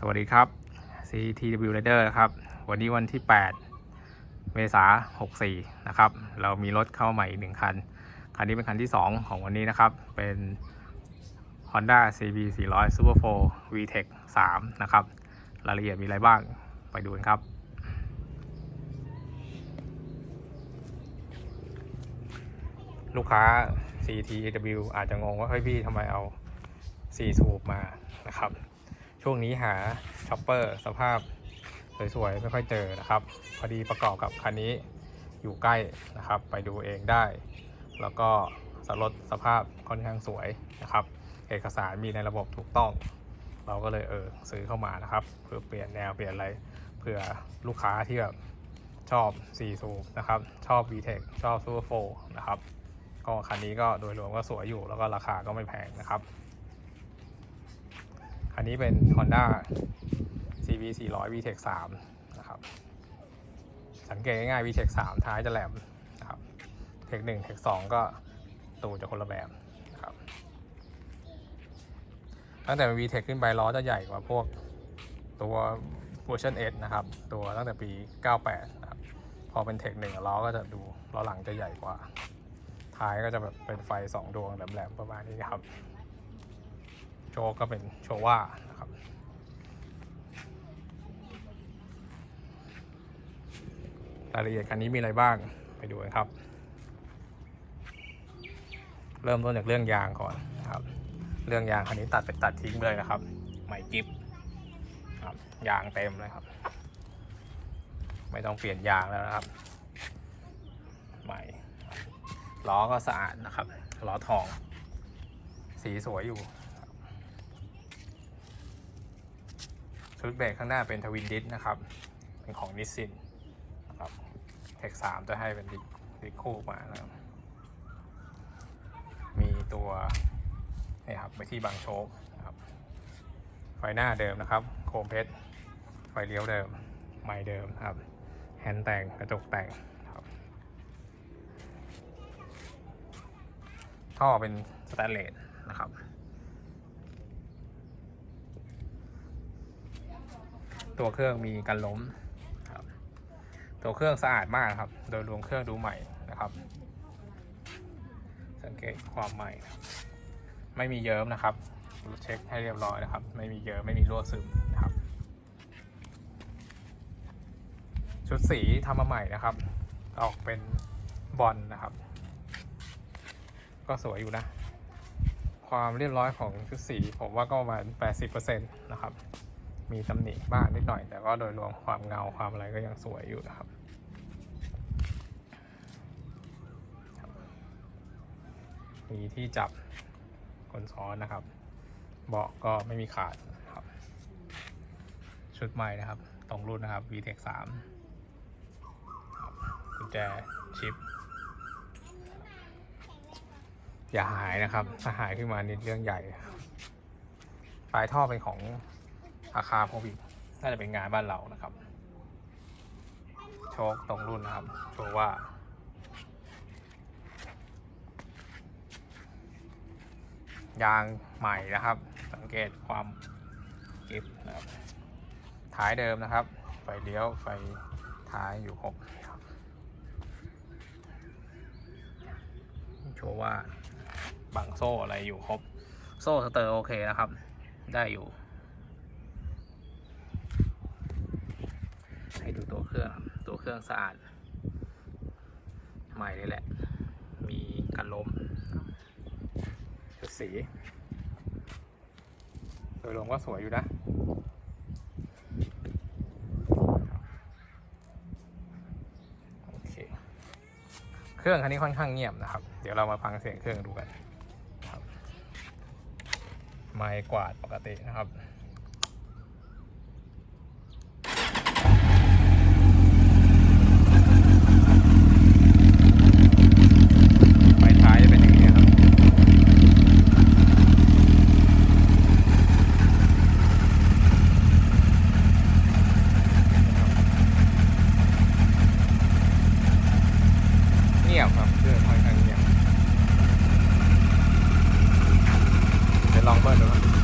สวัสดีครับ CTW Rider นะครับ วันนี้วันที่ 8 เมษายน64 นะครับ เรามีรถเข้าใหม่อีกหนึ่งคัน คันนี้เป็นคันที่ 2 ของวันนี้นะครับ เป็น Honda CB 400 Super 4 VTEC 3 นะครับ รายละเอียดมีอะไรบ้าง ไปดูกันครับ ลูกค้า CTW อาจจะงงว่า เฮ้ยพี่ทำไมเอา4สูบมานะครับ ช่วงนี้หาช็อปเปอร์สภาพสวยๆ ไม่ค่อยเจอนะครับ พอดีประกอบกับคันนี้อยู่ใกล้นะครับ ไปดูเองได้ แล้วก็สรถสภาพค่อนข้างสวยนะครับ เอกสารมีในระบบถูกต้อง เราก็เลยเออซื้อเข้ามานะครับ เพื่อเปลี่ยนแนวเปลี่ยนอะไรเพื่อลูกค้าที่แบบชอบ4สูบนะครับ ชอบ VTEC ชอบ Super 4นะครับ ก็คันนี้ก็โดยรวมก็สวยอยู่แล้วก็ราคาก็ไม่แพงนะครับ นนี้เป็น Honda CB 400 VTEC 3นะครับ สังเกตง่ายๆ VTEC 3ท้ายจะแหลมนะครับ เทค1เทค2ก็ตูดจะคนละแบบนะครับ ตั้งแต่เป็น VTEC ขึ้นไปล้อจะใหญ่กว่าพวกตัวเวอร์ชัน8นะครับ ตัวตั้งแต่ปี 98 นะครับ พอเป็นเทค1ล้อก็จะดูล้อหลังจะใหญ่กว่า ท้ายก็จะแบบเป็นไฟ 2 ดวงแหลมๆประมาณนี้ครับ โชก็เป็นโชว่านะครับ รายละเอียดคันนี้มีอะไรบ้างไปดูกันครับ เริ่มต้นจากเรื่องยางก่อนนะครับ เรื่องยางคันนี้ตัดไปตัดทิ้งเลยนะครับใหม่กิฟครับยางเต็มเลยครับ ไม่ต้องเปลี่ยนยางแล้วนะครับใหม่ล้อก็สะอาดนะครับล้อทอง สีสวยอยู่ ชุดเบรกข้างหน้าเป็นทวินดิสนะครับ เป็นของนิสซินนะครับเทคสามจะให้เป็นดิสดิสคู่มานะครับ มีตัวนี่ครับไปที่บางโชคนะครับไฟหน้าเดิมนะครับ โคมเพชรไฟเลี้ยวเดิมไม้เดิมครับ แฮนด์แต่งกระจกแต่งครับท่อเป็นสแตนเลสนะครับ ตัวเครื่องมีกันล้มครับตัวเครื่องสะอาดมากครับ โดยรวมเครื่องดูใหม่นะครับ สังเกตความใหม่ ไม่มีเยิ้มนะครับเช็คให้เรียบร้อยนะครับ ไม่มีเยิ้มไม่มีรั่วซึมนะครับ ชุดสีทำมาใหม่นะครับ ออกเป็นบอลนะครับ ก็สวยอยู่นะ ความเรียบร้อยของชุดสีผมว่าก็ประมาณ 80%นะครับ มีตำหนิบ้างนิดหน่อย แต่ก็โดยรวมความเงาความอะไรก็ยังสวยอยู่นะครับ มีที่จับคนซ้อนนะครับ เบาะก็ไม่มีขาดครับ ชุดใหม่นะครับ ตรงรุ่นนะครับ VTEC 3กุญแจชิป อย่าหายนะครับ ถ้าหายขึ้นมานี่เรื่องใหญ่ปลายท่อเป็นของ อาคาโพวิกน่าจะเป็นงานบ้านเรานะครับ โชคตรงรุ่นนะครับ โชว์ว่า ยางใหม่นะครับ สังเกตความกริบนะครับท้ายเดิมนะครับ ไฟเลี้ยว ไฟท้ายอยู่ครบครับโชว์ว่าบังโซ่อะไรอยู่ครบ โซ่สเตอร์โอเคนะครับ ได้อยู่ ให้ดูตัวเครื่องตัวเครื่องสะอาด ใหม่เลยแหละ มีกันล้มชุดสีโดยรวมก็สวยอยู่นะโอเคเครื่องคันนี้ค่อนข้างเงียบนะครับ เดี๋ยวเรามาฟังเสียงเครื่องดูกันไม้กวาดปกตินะครับ ไฟท้ายจะเป็นอย่างนี้ครับ เงียบครับเครื่องค่อนข้างเงียบเดี๋ยวล องเปิดดู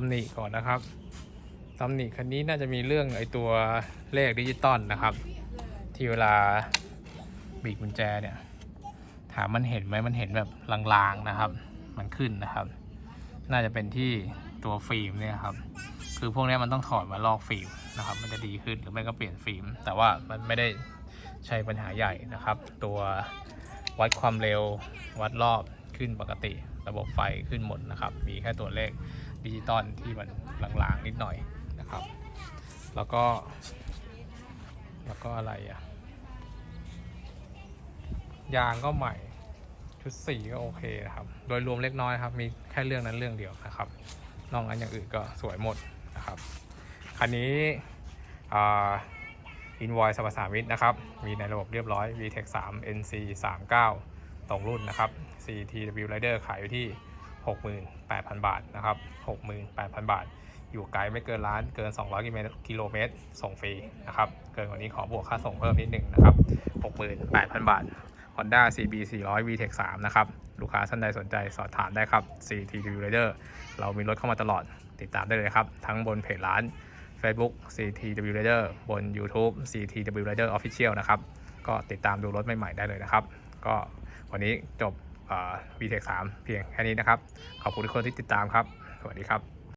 ตำหนิก่อนนะครับตำหนิคันนี้น่าจะมีเรื่องไอตัวเลขดิจิตอลนะครับ ที่เวลาบีบกุญแจเนี่ย ถามมันเห็นไหมมันเห็นแบบลางๆนะครับ มันขึ้นนะครับ น่าจะเป็นที่ตัวฟิล์มเนี่ยครับ คือพวกนี้มันต้องถอดมาลอกฟิล์มนะครับ มันจะดีขึ้นหรือไม่ก็เปลี่ยนฟิล์ม แต่ว่ามันไม่ได้ใช้ปัญหาใหญ่นะครับ ตัววัดความเร็ววัดรอบขึ้นปกติ ระบบไฟขึ้นหมดนะครับ มีแค่ตัวเลข ดิจิตอลที่มันลางๆนิดหน่อยนะครับ แล้วก็ แล้วก็อะไรอะยางก็ใหม่ชุดสีก็โอเคนะครับ โดยรวมเล็กน้อยครับ มีแค่เรื่องนั้นเรื่องเดียวนะครับนอกนั้นอย่างอื่นก็สวยหมดนะครับคันนี้อินวอยสรรพสามิตนะครับ มีในระบบเรียบร้อย VTEC 3 NC 39ตรงรุ่นนะครับ CTW Rider ขายอยู่ที่ 68,000 บาทนะครับ68,000 บาท อยู่ไกลไม่เกินล้านเกิน 200 กิโลเมตร ส่งฟรีนะครับ เกินกว่านี้ขอบวกค่าส่งเพิ่มนิดหนึ่งนะครับ 68,000 บาท Honda CB 400 VTEC 3นะครับ ลูกค้าท่านใดสนใจสอบถามได้ครับ CTW Rider เรามีรถเข้ามาตลอดติดตามได้เลยครับ ทั้งบนเพจร้าน Facebook CTW Rider บน YouTube CTW Rider Official นะครับ ก็ติดตามดูรถใหม่ ๆ ได้เลยนะครับ ก็วันนี้จบ VTEC 3เพียงแค่นี้นะครับ ขอบคุณทุกคนที่ติดตามครับ สวัสดีครับ